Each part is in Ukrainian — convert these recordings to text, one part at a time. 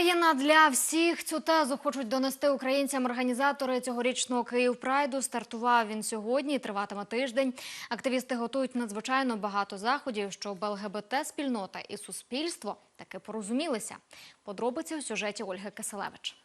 Україна для всіх цю тезу хочуть донести українцям організатори цьогорічного Київ Прайду. Стартував він сьогодні, і триватиме тиждень. Активісти готують надзвичайно багато заходів, щоб ЛГБТ спільнота і суспільство таки порозумілися. Подробиці у сюжеті Ольги Киселевич.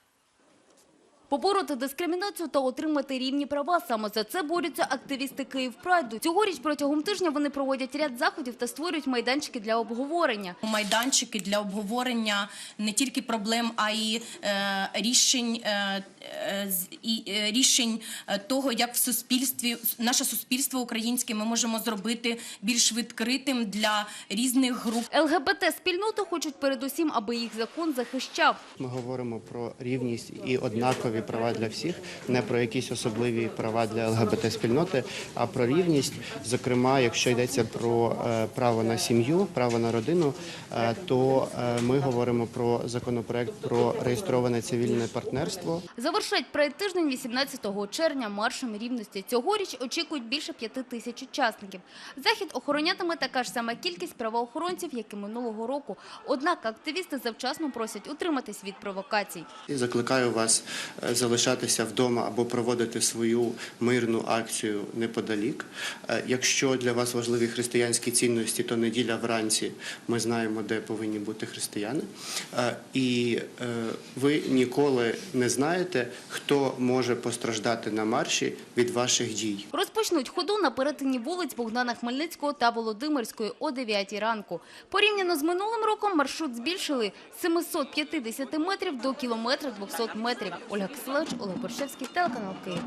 Побороти дискримінацію та отримати рівні права. Саме за це борються активісти Київ Прайду. Цьогоріч протягом тижня вони проводять ряд заходів та створюють майданчики для обговорення. майданчики для обговорення не тільки проблем, а й е, рішень, е, е, і, е, рішень е, того, як в суспільстві наше суспільство українське ми можемо зробити більш відкритим для різних груп. ЛГБТ-спільноту хочуть передусім, аби їх закон захищав. Ми говоримо про рівність і однакові права для всіх, не про якісь особливі права для ЛГБТ спільноти, а про рівність. Зокрема, якщо йдеться про е, право на сім'ю, право на родину, е, то е, ми говоримо про законопроект про реєстроване цивільне партнерство. Завершать прайд-тиждень 18 червня маршем рівності. Цьогоріч очікують більше п'яти тисяч учасників. Захід охоронятиме така ж сама кількість правоохоронців, як і минулого року. Однак активісти завчасно просять утриматись від провокацій. І закликаю вас залишатися вдома або проводити свою мирну акцію неподалік. Е, Якщо для вас важливі християнські цінності, то неділя вранці ми знаємо, де повинні бути християни. Е, І е, ви ніколи не знаєте, хто може постраждати на марші від ваших дій. Розпочнуть ходу на перетині вулиць Богдана Хмельницького та Володимирської о 9 ранку. Порівняно з минулим роком маршрут збільшили з 750 метрів до кілометра 200 метрів. Ольга Киселевич, Олег Боршевський, телеканал Київ.